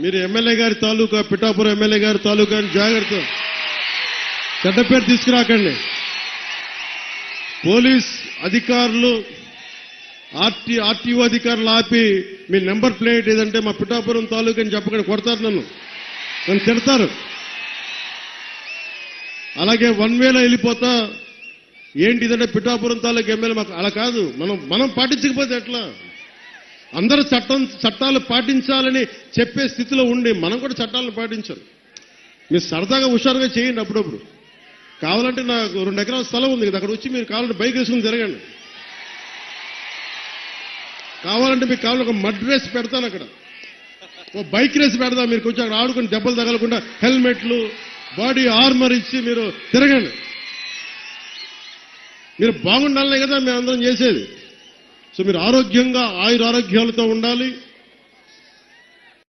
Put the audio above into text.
మీరు ఎమ్మెల్యే గారి తాలూకా పిఠాపురం ఎమ్మెల్యే గారి తాలూకా అని జాగ్రత్త. చెడ్డ పేరు తీసుకురాకండి. పోలీస్ అధికారులు ఆర్టీ ఆర్టీఓ అధికారులు ఆపి మీ నెంబర్ ప్లేట్ ఏదంటే మా పిఠాపురం తాలూకా అని చెప్పకుండా కొడతారు నన్ను. నన్ను తిడతారు. అలాగే వన్ వేలో వెళ్ళిపోతా. ఏంటి ఇదంటే పిఠాపురం తాలూకా ఎమ్మెల్యే మాకు అలా కాదు. మనం మనం పాటించకపోతే ఎట్లా? అందరూ చట్టం చట్టాలు పాటించాలని చెప్పే స్థితిలో ఉండి మనం కూడా చట్టాలను పాటించాలి. మీరు సరదాగా హుషారుగా చేయండి అప్పుడప్పుడు. కావాలంటే నాకు రెండు ఎకరాల స్థలం ఉంది కదా అక్కడ వచ్చి మీరు కావాలంటే బైక్ వేసుకుని తిరగండి. కావాలంటే మీకు కావాలంటే ఒక మడ్ రేస్ పెడతాను అక్కడ. ఓ బైక్ రేస్ పెడదాం మీరు కొంచెం అక్కడ ఆడుకుని దెబ్బలు తగలకుండా హెల్మెట్లు బాడీ ఆర్మర్ ఇచ్చి మీరు తిరగండి. మీరు బాగుండాలనే కదా మేము అందరం చేసేది. సో మీరు ఆరోగ్యంగా ఆయుర ఆరోగ్యాలతో ఉండాలి.